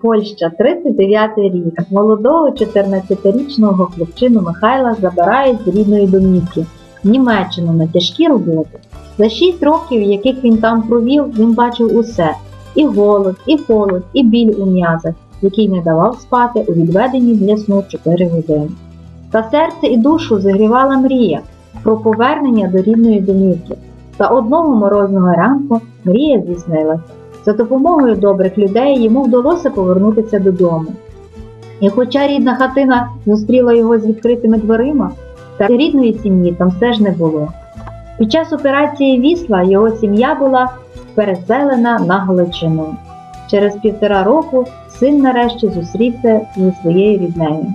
Польща, 39 рік. Молодого 14-річного хлопчину Михайла забирають з рідної домівки в Німеччину на тяжкі роботи. За 6 років, яких він там провів, він бачив усе: і голод, і холод, і біль у м'язах, який не давав спати у відведенні для сну 4 години. Та серце і душу зігрівала мрія про повернення до рідної домівки. Та одного морозного ранку мрія здійснилася. За допомогою добрих людей йому вдалося повернутися додому. І хоча рідна хатина зустріла його з відкритими дверима, та рідної сім'ї там все ж не було. Під час операції Вісла його сім'я була переселена на Галичину. Через півтора року син нарешті зустрівся зі своєю ріднею.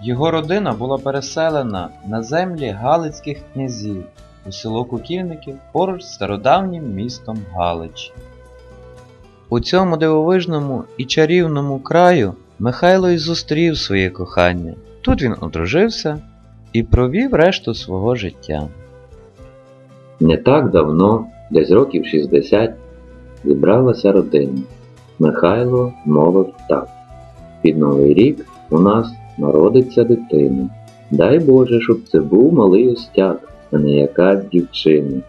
Його родина була переселена на землі Галицьких князів у село Кукільників поруч з стародавнім містом Галич. У цьому дивовижному і чарівному краю Михайло й зустрів своє кохання. Тут він одружився і провів решту свого життя. Не так давно, десь років 60, зібралася родина. Михайло мовив так. Під Новий рік у нас народиться дитина. Дай Боже, щоб це був малий остяк, а не якась дівчина.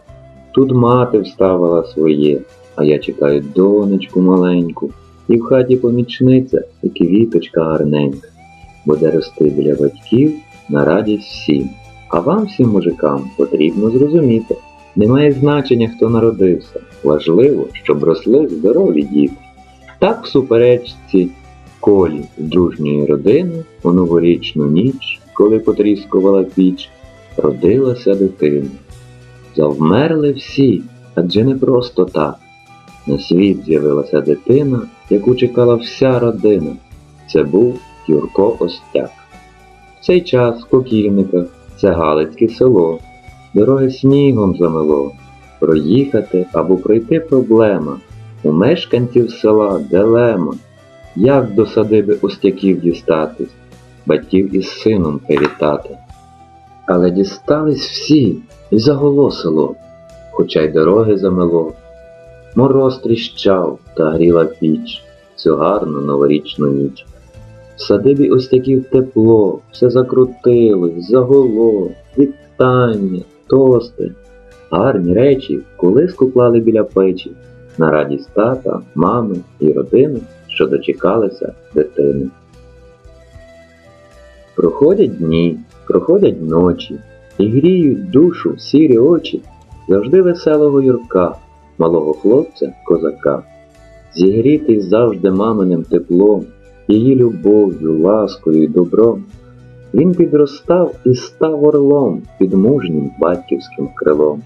Тут мати вставила своє, а я чекаю донечку маленьку, і в хаті помічниця, і квіточка гарненька. Буде рости біля батьків на радість всім. А вам, всім мужикам, потрібно зрозуміти, немає значення, хто народився. Важливо, щоб росли здорові діти. Так в суперечці колі дружньої родини у новорічну ніч, коли потріскувала піч, родилася дитина. Завмерли всі, адже не просто так. На світ з'явилася дитина, яку чекала вся родина. Це був Юрко Остяк. В цей час в Кокільниках це Галицьке село. Дороги снігом замело. Проїхати або пройти проблема. У мешканців села дилема. Як до садиби Остяків дістатись, батьків із сином привітати. Але дістались всі і загуло село, хоча й дороги замело. Мороз тріщав та гріла піч цю гарну новорічну ніч. В садибі Остяків тепло, все закрутилось, загуло, вітання, тости. Гарні речі колиску клали біля печі на радість тата, мами і родини, що дочекалися дитини. Проходять дні, проходять ночі, і гріють душу сірі очі завжди веселого Юрка, малого хлопця козака. Зігрітий завжди маминим теплом, її любов'ю, ласкою і добром. Він підростав і став орлом під мужнім батьківським крилом.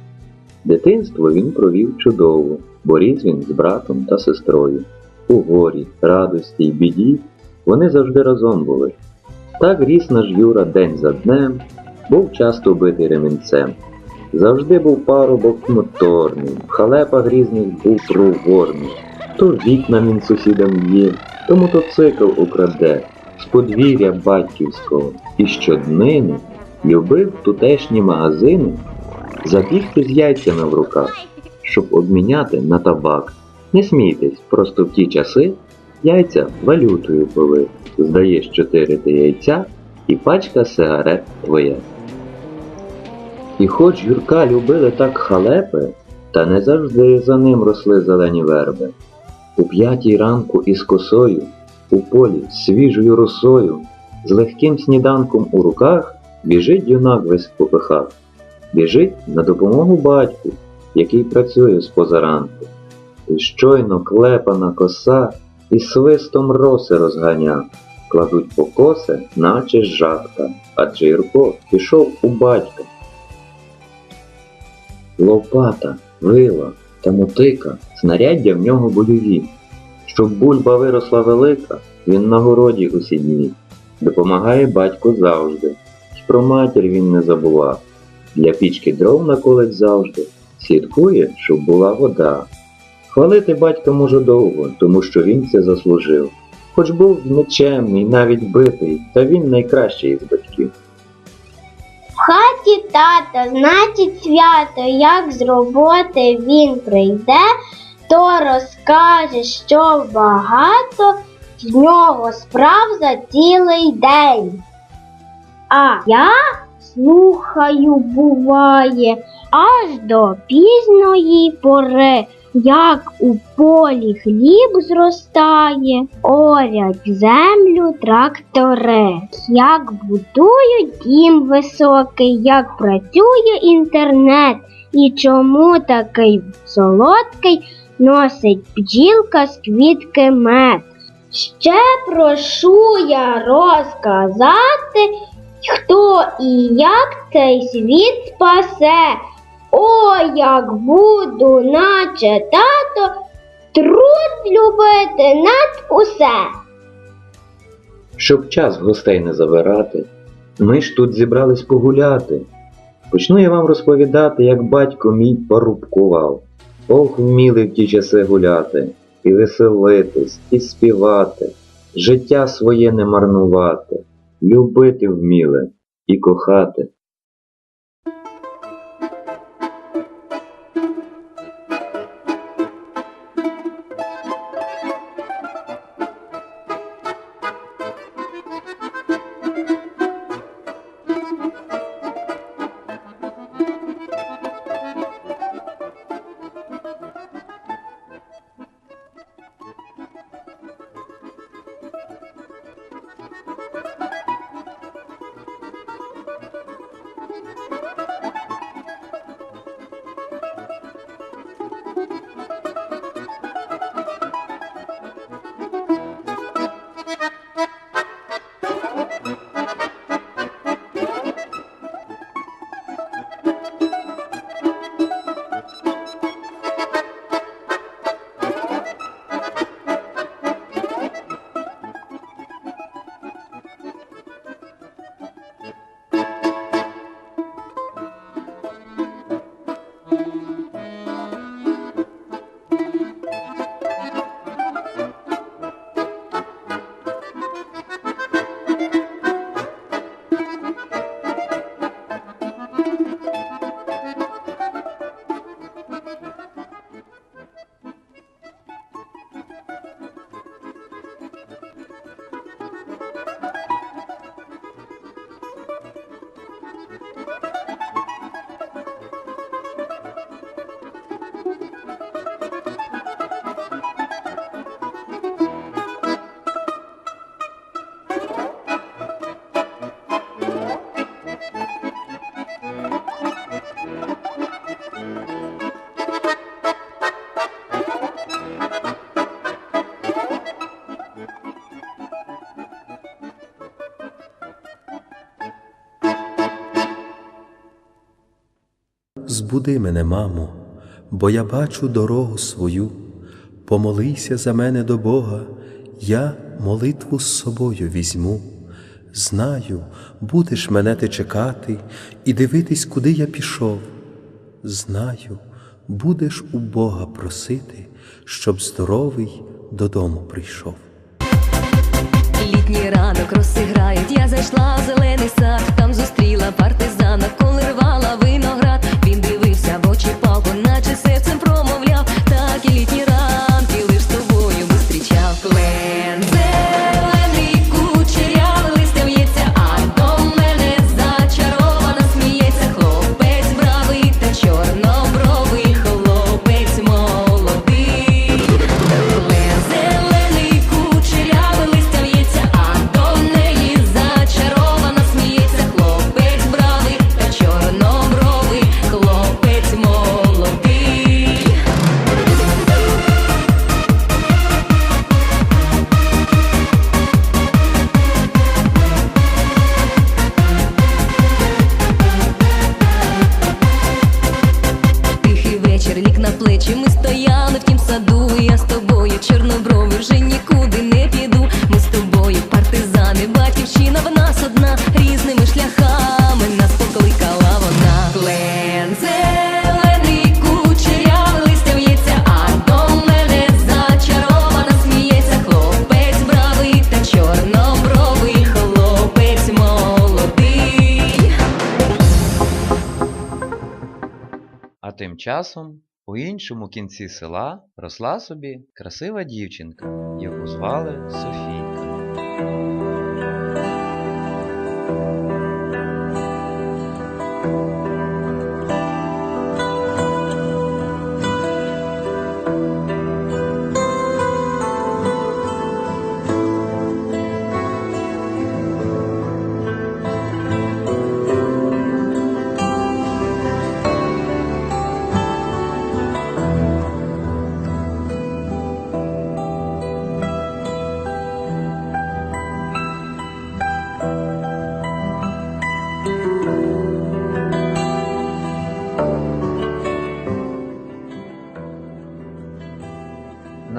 Дитинство він провів чудово, бо ріс він з братом та сестрою. У горі, радості й біді вони завжди разом були. Так ріс наш Юра день за днем, був часто битий ремінцем. Завжди був парубок моторний, в халепах різних був проворний. То вікна він сусідам є, то мотоцикл украде з подвір'я батьківського. І щоднини любив тутешні магазини забігти з яйцями в руках, щоб обміняти на табак. Не смійтесь, просто в ті часи яйця валютою були. Здаєш чотири ти яйця і пачка сигарет твоя. І хоч Юрка любили так халепи, та не завжди за ним росли зелені верби. У п'ятій ранку із косою, у полі свіжою росою, з легким сніданком у руках біжить юнак весь попихах. Біжить на допомогу батьку, який працює з позаранку. І щойно клепана коса і свистом роси розганя, кладуть покоси, наче жатка, адже Юрко пішов у батька. Лопата, вила та мотика, знаряддя в нього бойові. Щоб бульба виросла велика, він на городі усі дні. Допомагає батько завжди, й про матір він не забував. Для пічки дров наколить завжди, слідкує, щоб була вода. Хвалити батька можу довго, тому що він це заслужив. Хоч був нечемний, навіть битий, та він найкращий із батьків. Хаті тата, значить свято, як з роботи він прийде, то розкаже, що багато з нього справ за цілий день. А я слухаю, буває, аж до пізної пори, як у полі хліб зростає, орять землю трактори, як будують дім високий, як працює інтернет, і чому такий солодкий носить бджілка з квітки мед. Ще прошу я розказати, хто і як цей світ спасе. О, як буду, наче тато, труд любити над усе. Щоб час гостей не забирати, ми ж тут зібрались погуляти. Почну я вам розповідати, як батько мій порубкував. Ох, вміли в ті часи гуляти, і веселитись, і співати, життя своє не марнувати, любити вміли і кохати. Збуди мене, мамо, бо я бачу дорогу свою. Помолися за мене до Бога, я молитву з собою візьму. Знаю, будеш мене ти чекати і дивитись, куди я пішов. Знаю, будеш у Бога просити, щоб здоровий додому прийшов. Літній ранок розсиграють, я зайшла в зелений сад, там зустріла партизана, коли рвала виноград. Очі палку, наче серцем промовляв, так і літні чорнобровий, вже нікуди не піду. Ми з тобою, партизани, батьківщина в нас одна, різними шляхами нас покликала вона. Клен кучерявий листя в'ється, а до мене зачарована сміється. Хлопець бравий та чорнобровий, хлопець молодий. А тим часом У іншому кінці села росла собі красива дівчинка, яку звали Софійка.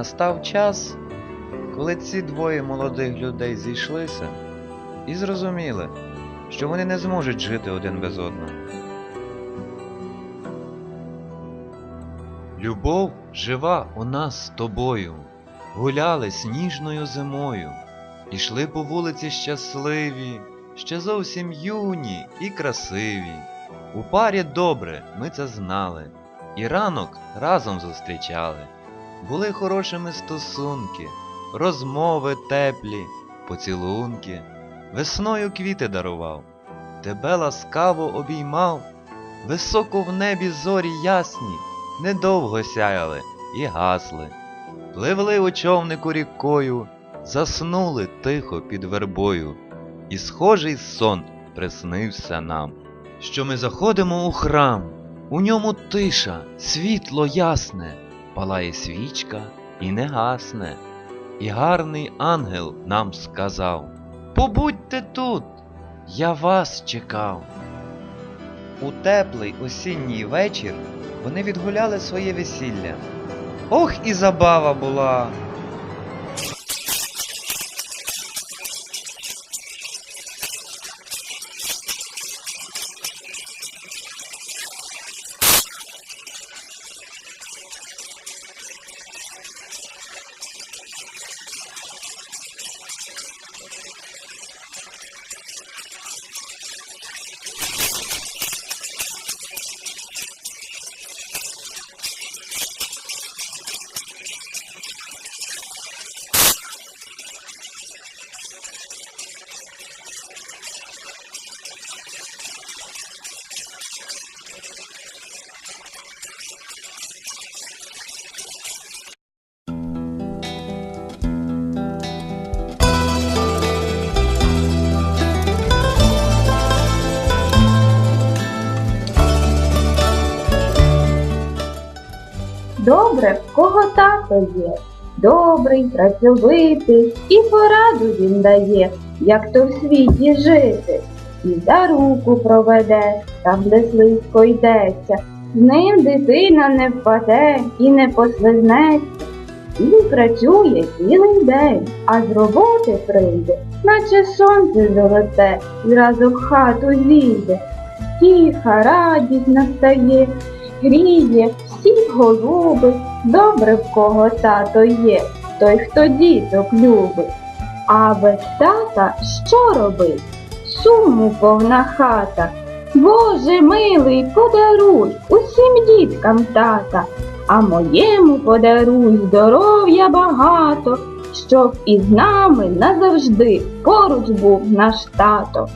Настав час, коли ці двоє молодих людей зійшлися і зрозуміли, що вони не зможуть жити один без одного. Любов жива у нас з тобою, гуляли сніжною зимою, ішли по вулиці щасливі, ще зовсім юні і красиві. У парі добре ми це знали, і ранок разом зустрічали. Були хорошими стосунки, розмови теплі, поцілунки, весною квіти дарував, тебе ласкаво обіймав, високо в небі зорі ясні, недовго сяяли і гасли, пливли у човнику рікою, заснули тихо під вербою, і схожий сон приснився нам, що ми заходимо у храм, у ньому тиша, світло ясне палає свічка і не гасне. І гарний ангел нам сказав Побудьте тут, я вас чекав. У теплий осінній вечір вони відгуляли своє весілля. Ох, і забава була! Добре, в кого тато є. Добрий, працьовитий, і пораду він дає, як то в світі жити. І за руку проведе, там, де слизько йдеться. З ним дитина не впаде і не послизнеться. Він працює цілий день, а з роботи прийде, наче сонце золоте, зразу в хату зійде. Тиха радість настає, гріє, всіх голубить, добре в кого тато є, той, хто діток любить. А без тата що робить? Суму повна хата. Боже милий, подаруй усім діткам тата, а моєму подаруй здоров'я багато, щоб із нами назавжди поруч був наш тато.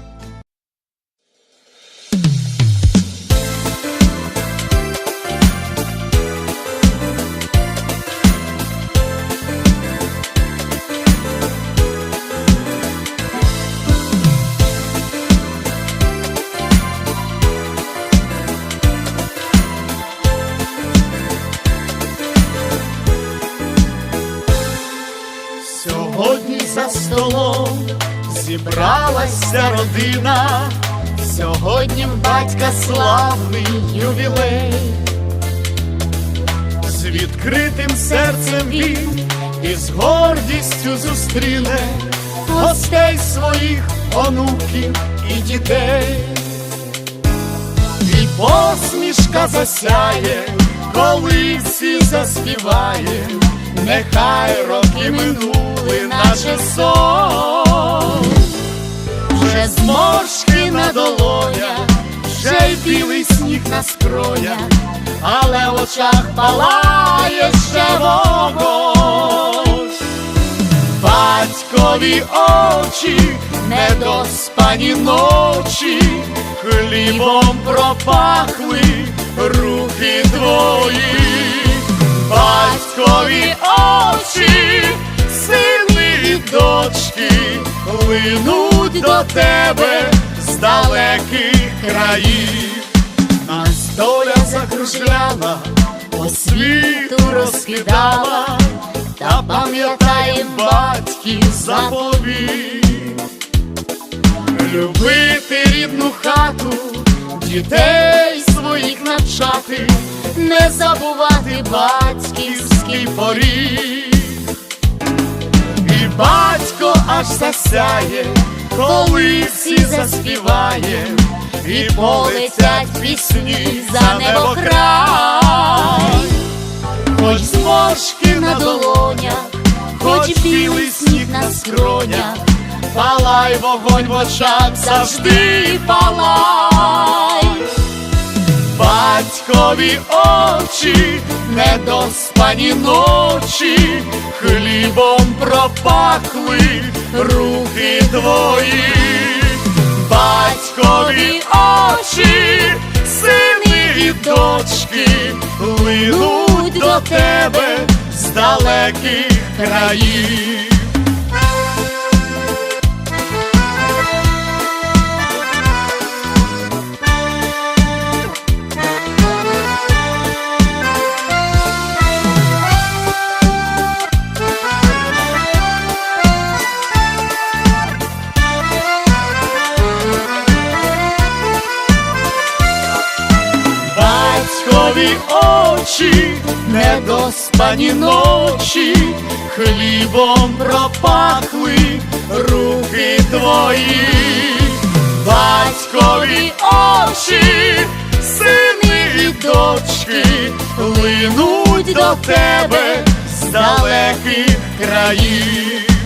Зібралася родина, сьогодні в батька славний ювілей, з відкритим серцем він і з гордістю зустріне гостей своїх онуків і дітей, і посмішка засяє, коли всі заспіває. Нехай роки минули, наче сон, вже зморшки на долонях, вже й білий сніг на але в очах палає ще вогонь. Батькові очі, недоспані ночі, хлібом пропахли руки твої, батькові очі, сини і дочки, линуть до тебе з далеких країв. Нас доля закружляла, по світу розкидала, та пам'ятаєм батьків заповіт. Любити рідну хату, дітей своїх навчати, не забувати батьківський поріг. Аж засяє, коли всі заспіває, і полетять пісні за небо край. Хоч зморшки на долонях, хоч білий сніг на скронях, палай вогонь в очах, завжди палай. Батькові очі, недоспані ночі, хлібом пропахли руки твої, батькові очі, сини і дочки, линуть до тебе з далеких країв. Батькові очі, недоспані ночі, хлібом пропахли руки твої, батькові очі, сини і дочки, линуть до тебе з далеких країв.